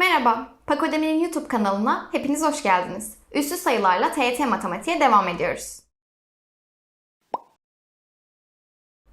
Merhaba, Pakodemir'in YouTube kanalına hepiniz hoş geldiniz. Üstü sayılarla TYT matematiğe devam ediyoruz.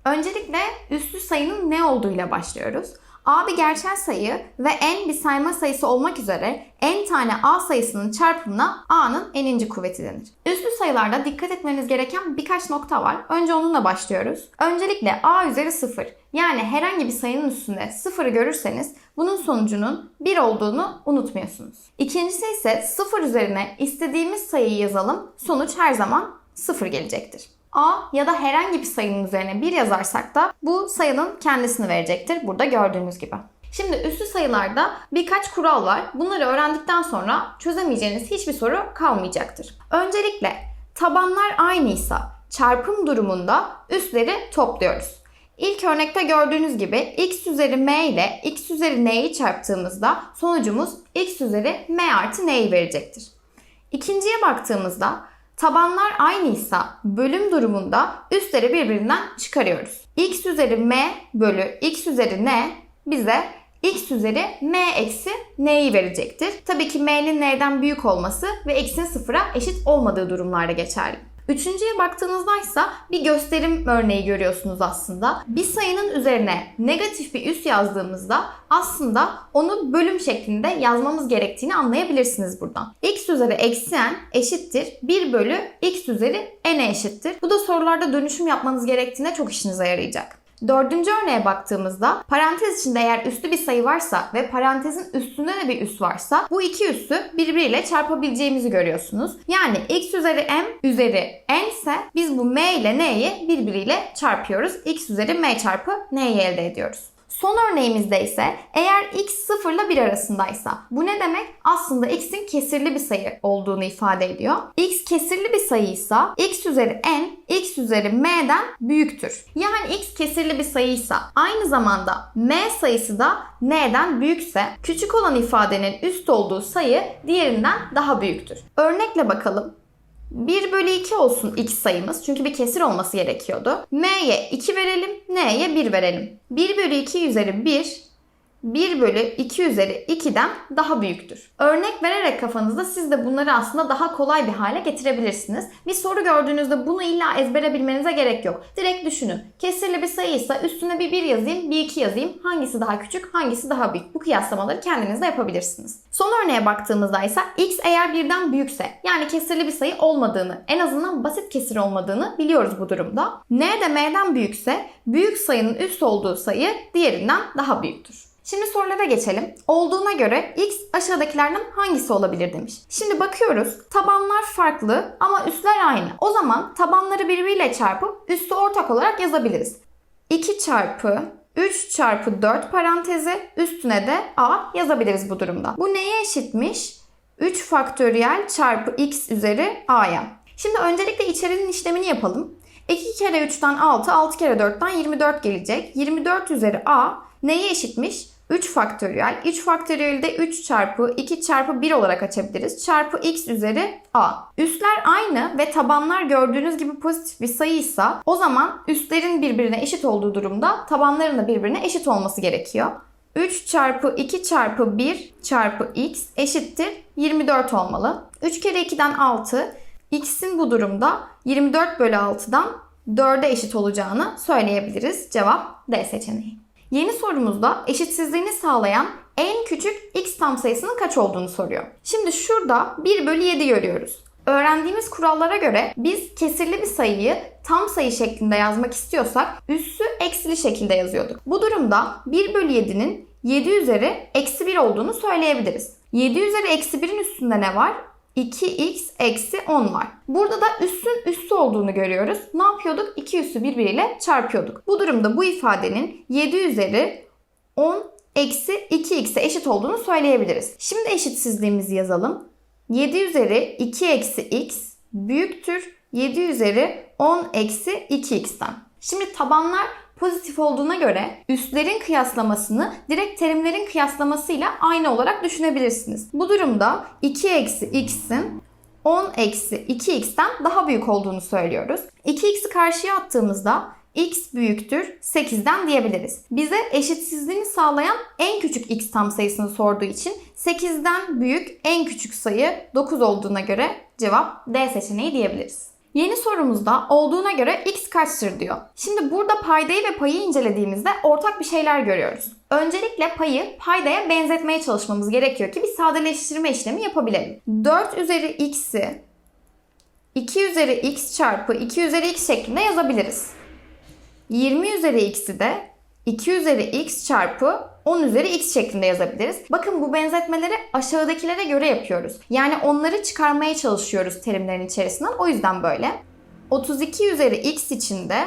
Öncelikle üstü sayının ne olduğuyla başlıyoruz. A bir gerçel sayı ve n bir sayma sayısı olmak üzere n tane a sayısının çarpımına a'nın n'inci kuvveti denir. Üslü sayılarda dikkat etmeniz gereken birkaç nokta var. Önce onunla başlıyoruz. Öncelikle a üzeri 0 yani herhangi bir sayının üstünde 0'ı görürseniz bunun sonucunun 1 olduğunu unutmuyorsunuz. İkincisi ise 0 üzerine istediğimiz sayıyı yazalım. Sonuç her zaman 0 gelecektir. A ya da herhangi bir sayının üzerine 1 yazarsak da bu sayının kendisini verecektir. Burada gördüğünüz gibi. Şimdi üslü sayılarda birkaç kural var. Bunları öğrendikten sonra çözemeyeceğiniz hiçbir soru kalmayacaktır. Öncelikle tabanlar aynıysa çarpım durumunda üstleri topluyoruz. İlk örnekte gördüğünüz gibi x üzeri m ile x üzeri n'yi çarptığımızda sonucumuz x üzeri m artı n'yi verecektir. İkinciye baktığımızda tabanlar aynıysa bölüm durumunda üstleri birbirinden çıkarıyoruz. x üzeri m bölü x üzeri n bize x üzeri m eksi n'yi verecektir. Tabii ki m'nin n'den büyük olması ve x'in sıfıra eşit olmadığı durumlarda geçerli. Üçüncüye baktığınızda ise bir gösterim örneği görüyorsunuz aslında. Bir sayının üzerine negatif bir üs yazdığımızda aslında onu bölüm şeklinde yazmamız gerektiğini anlayabilirsiniz buradan. x üzeri eksi n eşittir 1 bölü x üzeri n eşittir. Bu da sorularda dönüşüm yapmanız gerektiğine çok işinize yarayacak. Dördüncü örneğe baktığımızda parantez içinde eğer üslü bir sayı varsa ve parantezin üstünde de bir üs varsa bu iki üssü birbiriyle çarpabileceğimizi görüyorsunuz. Yani x üzeri m üzeri n ise biz bu m ile n'yi birbiriyle çarpıyoruz. x üzeri m çarpı n'yi elde ediyoruz. Son örneğimizde ise eğer x 0 ile 1 arasındaysa bu ne demek? Aslında x'in kesirli bir sayı olduğunu ifade ediyor. x kesirli bir sayıysa x üzeri n x üzeri m'den büyüktür. Yani x kesirli bir sayıysa aynı zamanda m sayısı da n'den büyükse küçük olan ifadenin üst olduğu sayı diğerinden daha büyüktür. Örnekle bakalım. 1 bölü 2 olsun x sayımız. Çünkü bir kesir olması gerekiyordu. m'ye 2 verelim, n'ye 1 verelim. 1 bölü 2 üzeri 1, 1 bölü 2 üzeri 2'den daha büyüktür. Örnek vererek kafanızda siz de bunları aslında daha kolay bir hale getirebilirsiniz. Bir soru gördüğünüzde bunu illa ezbere bilmenize gerek yok. Direkt düşünün. Kesirli bir sayıysa üstüne bir 1 yazayım, bir 2 yazayım. Hangisi daha küçük, hangisi daha büyük? Bu kıyaslamaları kendiniz de yapabilirsiniz. Son örneğe baktığımızda ise x eğer birden büyükse yani kesirli bir sayı olmadığını, en azından basit kesir olmadığını biliyoruz bu durumda. n de m'den büyükse büyük sayının üst olduğu sayı diğerinden daha büyüktür. Şimdi sorulara geçelim. Olduğuna göre x aşağıdakilerden hangisi olabilir demiş. Şimdi bakıyoruz. Tabanlar farklı ama üstler aynı. O zaman tabanları birbiriyle çarpıp üstü ortak olarak yazabiliriz. 2 çarpı 3 çarpı 4 parantezi üstüne de a yazabiliriz bu durumda. Bu neye eşitmiş? 3 faktöriyel çarpı x üzeri a'ya. Şimdi öncelikle içerinin işlemini yapalım. 2 kere 3'ten 6, 6 kere 4'ten 24 gelecek. 24 üzeri a neye eşitmiş? 3 faktöriyel. 3 faktöriyeli de 3 çarpı 2 çarpı 1 olarak açabiliriz. Çarpı x üzeri a. Üstler aynı ve tabanlar gördüğünüz gibi pozitif bir sayıysa o zaman üstlerin birbirine eşit olduğu durumda tabanların da birbirine eşit olması gerekiyor. 3 çarpı 2 çarpı 1 çarpı x eşittir 24 olmalı. 3 kere 2'den 6. x'in bu durumda 24 bölü 6'dan 4'e eşit olacağını söyleyebiliriz. Cevap D seçeneği. Yeni sorumuzda eşitsizliğini sağlayan en küçük x tam sayısının kaç olduğunu soruyor. Şimdi şurada 1 bölü 7 görüyoruz. Öğrendiğimiz kurallara göre biz kesirli bir sayıyı tam sayı şeklinde yazmak istiyorsak üssü eksili şekilde yazıyorduk. Bu durumda 1 bölü 7'nin 7 üzeri eksi 1 olduğunu söyleyebiliriz. 7 üzeri eksi 1'in üstünde ne var? 2x eksi 10 var. Burada da üssün üssü olduğunu görüyoruz. Ne yapıyorduk? İki üssü birbiriyle çarpıyorduk. Bu durumda bu ifadenin 7 üzeri 10 eksi 2x'e eşit olduğunu söyleyebiliriz. Şimdi eşitsizliğimizi yazalım. 7 üzeri 2 eksi x büyüktür 7 üzeri 10 eksi 2x'ten. Şimdi tabanlar pozitif olduğuna göre üstlerin kıyaslamasını direkt terimlerin kıyaslamasıyla aynı olarak düşünebilirsiniz. Bu durumda 2 eksi x'in 10 eksi 2x'ten daha büyük olduğunu söylüyoruz. 2x'i karşıya attığımızda x büyüktür 8'den diyebiliriz. Bize eşitsizliğini sağlayan en küçük x tam sayısını sorduğu için 8'den büyük en küçük sayı 9 olduğuna göre cevap D seçeneği diyebiliriz. Yeni sorumuzda olduğuna göre x kaçtır diyor. Şimdi burada paydayı ve payı incelediğimizde ortak bir şeyler görüyoruz. Öncelikle payı paydaya benzetmeye çalışmamız gerekiyor ki bir sadeleştirme işlemi yapabilelim. 4 üzeri x'i 2 üzeri x çarpı 2 üzeri x şeklinde yazabiliriz. 20 üzeri x'i de 2 üzeri x çarpı 10 üzeri x şeklinde yazabiliriz. Bakın bu benzetmeleri aşağıdakilere göre yapıyoruz. Yani onları çıkarmaya çalışıyoruz terimlerin içerisinden. O yüzden böyle. 32 üzeri x için de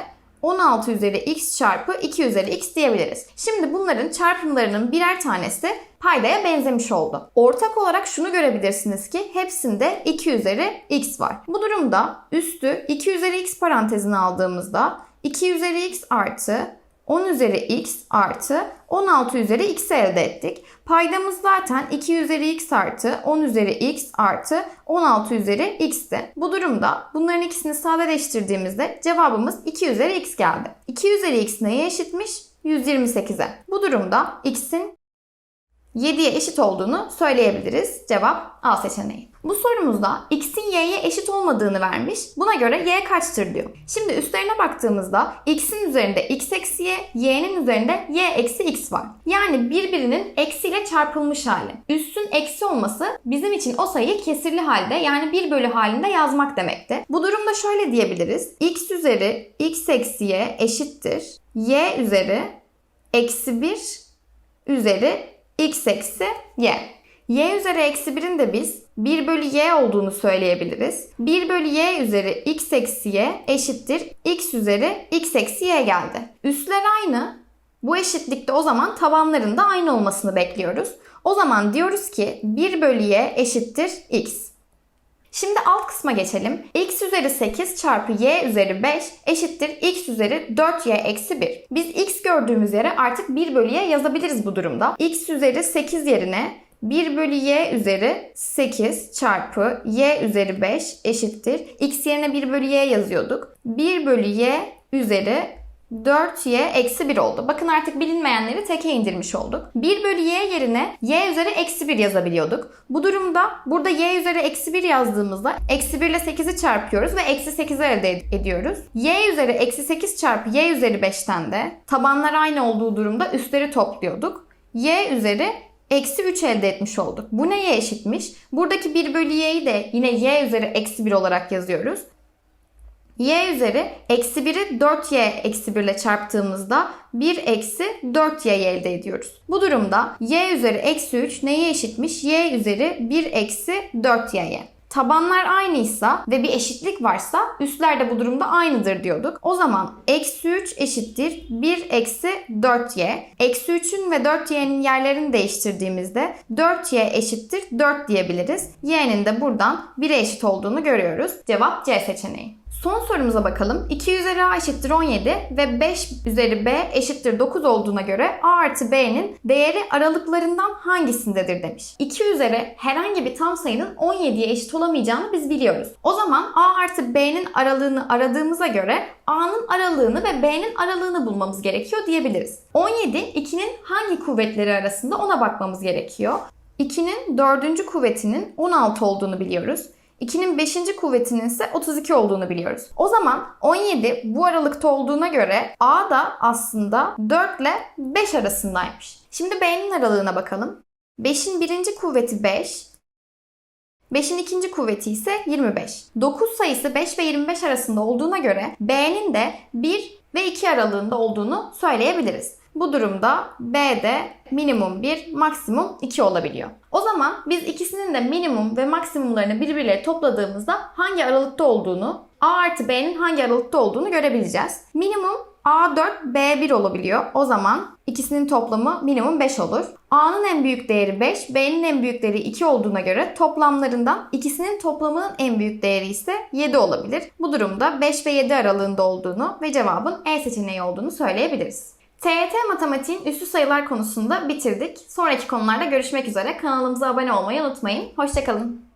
16 üzeri x çarpı 2 üzeri x diyebiliriz. Şimdi bunların çarpımlarının birer tanesi paydaya benzemiş oldu. Ortak olarak şunu görebilirsiniz ki hepsinde 2 üzeri x var. Bu durumda üstü 2 üzeri x parantezine aldığımızda 2 üzeri x artı 10 üzeri x artı 16 üzeri x elde ettik. Paydamız zaten 2 üzeri x artı 10 üzeri x artı 16 üzeri x'ti. Bu durumda bunların ikisini sadeleştirdiğimizde cevabımız 2 üzeri x geldi. 2 üzeri x neye eşitmiş? 128'e. Bu durumda x'in 7'ye eşit olduğunu söyleyebiliriz. Cevap A seçeneği. Bu sorumuzda x'in y'ye eşit olmadığını vermiş. Buna göre y kaçtır diyor. Şimdi üstlerine baktığımızda x'in üzerinde x eksi y, y'nin üzerinde y eksi x var. Yani birbirinin eksiyle çarpılmış hali. Üstün eksi olması bizim için o sayıyı kesirli halde yani 1 bölü halinde yazmak demekti. Bu durumda şöyle diyebiliriz. x üzeri x eksi y eşittir. y üzeri eksi 1 üzeri x eksi y. y üzeri eksi 1'in de biz 1 bölü y olduğunu söyleyebiliriz. 1 bölü y üzeri x eksi y eşittir x üzeri x eksi y geldi. Üstler aynı. Bu eşitlikte o zaman tabanların da aynı olmasını bekliyoruz. O zaman diyoruz ki 1 bölü y eşittir x. Şimdi alt kısma geçelim. x üzeri 8 çarpı y üzeri 5 eşittir x üzeri 4y eksi 1. Biz x gördüğümüz yere artık 1 bölü y yazabiliriz bu durumda. x üzeri 8 yerine 1 bölü y üzeri 8 çarpı y üzeri 5 eşittir. x yerine 1 bölü y yazıyorduk. 1 bölü y üzeri 4y eksi 1 oldu. Bakın artık bilinmeyenleri teke indirmiş olduk. 1 bölü y yerine y üzeri eksi 1 yazabiliyorduk. Bu durumda burada y üzeri eksi 1 yazdığımızda eksi 1 ile 8'i çarpıyoruz ve eksi 8'i elde ediyoruz. y üzeri eksi 8 çarpı y üzeri 5'ten de tabanlar aynı olduğu durumda üstleri topluyorduk. y üzeri eksi 3 elde etmiş olduk. Bu neye eşitmiş? Buradaki 1 bölü y'yi de yine y üzeri eksi 1 olarak yazıyoruz y üzeri eksi 1'i 4y eksi 1 ile çarptığımızda 1 eksi 4y elde ediyoruz. Bu durumda y üzeri eksi 3 neye eşitmiş? y üzeri 1 eksi 4y'ye. Tabanlar aynıysa ve bir eşitlik varsa üstler de bu durumda aynıdır diyorduk. O zaman eksi 3 eşittir 1 eksi 4y. Eksi 3'ün ve 4y'nin yerlerini değiştirdiğimizde 4y eşittir 4 diyebiliriz. y'nin de buradan 1'e eşit olduğunu görüyoruz. Cevap C seçeneği. Son sorumuza bakalım. 2 üzeri a eşittir 17 ve 5 üzeri b eşittir 9 olduğuna göre a artı b'nin değeri aralıklarından hangisindedir demiş. 2 üzeri herhangi bir tam sayının 17'ye eşit olamayacağını biz biliyoruz. O zaman a artı b'nin aralığını aradığımıza göre a'nın aralığını ve b'nin aralığını bulmamız gerekiyor diyebiliriz. 17 2'nin hangi kuvvetleri arasında ona bakmamız gerekiyor. 2'nin 4. kuvvetinin 16 olduğunu biliyoruz. 2'nin 5. kuvvetinin ise 32 olduğunu biliyoruz. O zaman 17 bu aralıkta olduğuna göre A da aslında 4 ile 5 arasındaymış. Şimdi B'nin aralığına bakalım. 5'in 1. kuvveti 5, 5'in ikinci kuvveti ise 25. 9 sayısı 5 ve 25 arasında olduğuna göre B'nin de 1 ve 2 aralığında olduğunu söyleyebiliriz. Bu durumda B'de minimum 1, maksimum 2 olabiliyor. O zaman biz ikisinin de minimum ve maksimumlarını birbirleriyle topladığımızda hangi aralıkta olduğunu, A artı B'nin hangi aralıkta olduğunu görebileceğiz. Minimum A4, B1 olabiliyor. O zaman ikisinin toplamı minimum 5 olur. A'nın en büyük değeri 5, B'nin en büyük değeri 2 olduğuna göre toplamlarından ikisinin toplamının en büyük değeri ise 7 olabilir. Bu durumda 5 ve 7 aralığında olduğunu ve cevabın E seçeneği olduğunu söyleyebiliriz. TYT matematiğin üstü sayılar konusunda bitirdik. Sonraki konularda görüşmek üzere. Kanalımıza abone olmayı unutmayın. Hoşçakalın.